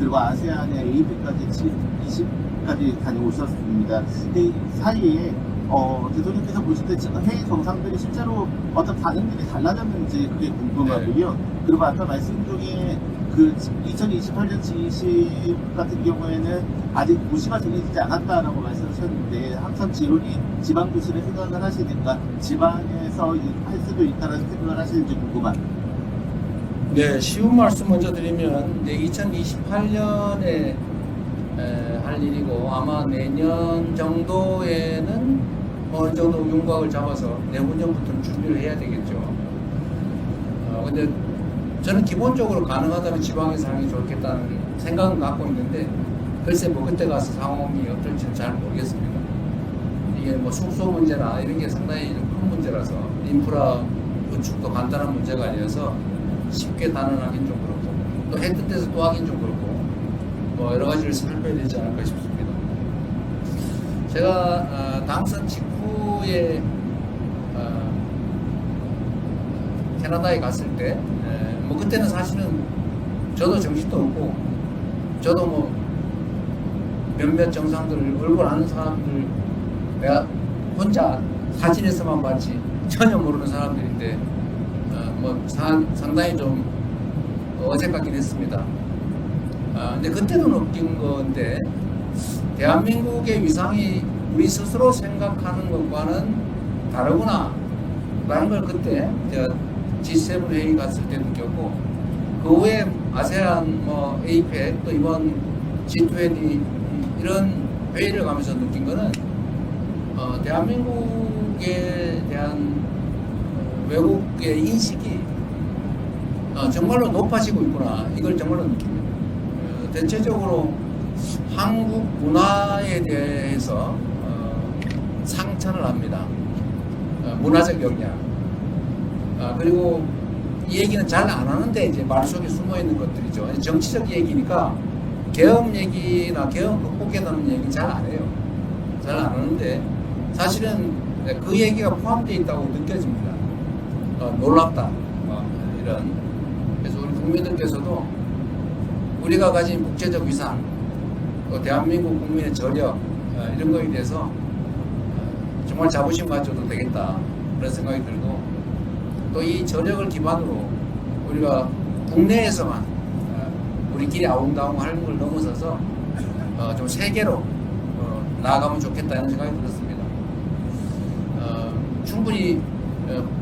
그리고 아세안의 AP까지 20까지 다녀오셨습니다. 이 사이에 어, 대통령께서 보실 때 회의 정상들이 실제로 어떤 반응들이 달라졌는지 그게 궁금하고요. 그리고 아까 말씀 중에 그 2028년 G20 같은 경우에는 아직 도시가 정해지지 않았다라고 말씀하셨는데 항상 지론이 지방 도시를 생각을 하시니까 지방에서 할 수도 있다는 생각을 하시는지 궁금합니다. 네, 쉬운 말씀 먼저 드리면 이제 2028년에 할 일이고 아마 내년 정도에는 뭐 어느 정도 윤곽을 잡아서 내후년부터는 준비를 해야 되겠죠. 어, 근데 저는 기본적으로 가능하다면 지방에서 하는 게 좋겠다는 생각은 갖고 있는데 글쎄 뭐 그때 가서 상황이 어떨지는 잘 모르겠습니다. 이게 뭐 숙소 문제나 이런 게 상당히 좀큰 문제라서 인프라 구축도 간단한 문제가 아니어서 쉽게 단언하긴 좀 그렇고 또 했던 데서 또 하긴 좀 그렇고 뭐 여러 가지를 살펴야 되지 않을까 싶습니다. 제가 어, 당선 직후에 어, 캐나다에 갔을 때, 에, 뭐 그때는 사실은 저도 정신도 없고, 저도 뭐 몇몇 정상들 얼굴 아는 사람들 내가 혼자 사진에서만 봤지 전혀 모르는 사람들인데 어, 뭐 사- 상당히 좀 어색하긴 했습니다. 아, 근데 그때도 느낀 건데 대한민국의 위상이 우리 스스로 생각하는 것과는 다르구나 라는 걸 그때 제가 G7 회의 갔을 때 느꼈고 그 후에 아세안 뭐 APEC 또 이번 G20 이런 회의를 가면서 느낀 거는 어, 대한민국에 대한 외국의 인식이 어, 정말로 높아지고 있구나 이걸 정말로 느낍니다. 어, 대체적으로 한국 문화에 대해서 어, 상처를 합니다. 어, 문화적 역량. 아, 그리고 이 얘기는 잘 안 하는데 이제 말 속에 숨어 있는 것들이죠. 정치적 얘기니까 계엄 얘기나 극복에 대한 얘기 잘 안 해요. 잘 안 하는데 사실은 그 얘기가 포함되어 있다고 느껴집니다. 어, 놀랍다. 어, 이런. 그래서 우리 국민들께서도 우리가 가진 국제적 위상, 또 대한민국 국민의 저력 어, 이런 거에 대해서 어, 정말 자부심 가져도 되겠다 그런 생각이 들고 또 이 저력을 기반으로 우리가 국내에서만 어, 우리끼리 아웅다웅 하는 걸 넘어서서 어, 좀 세계로 어, 나아가면 좋겠다 이런 생각이 들었습니다. 어, 충분히 어,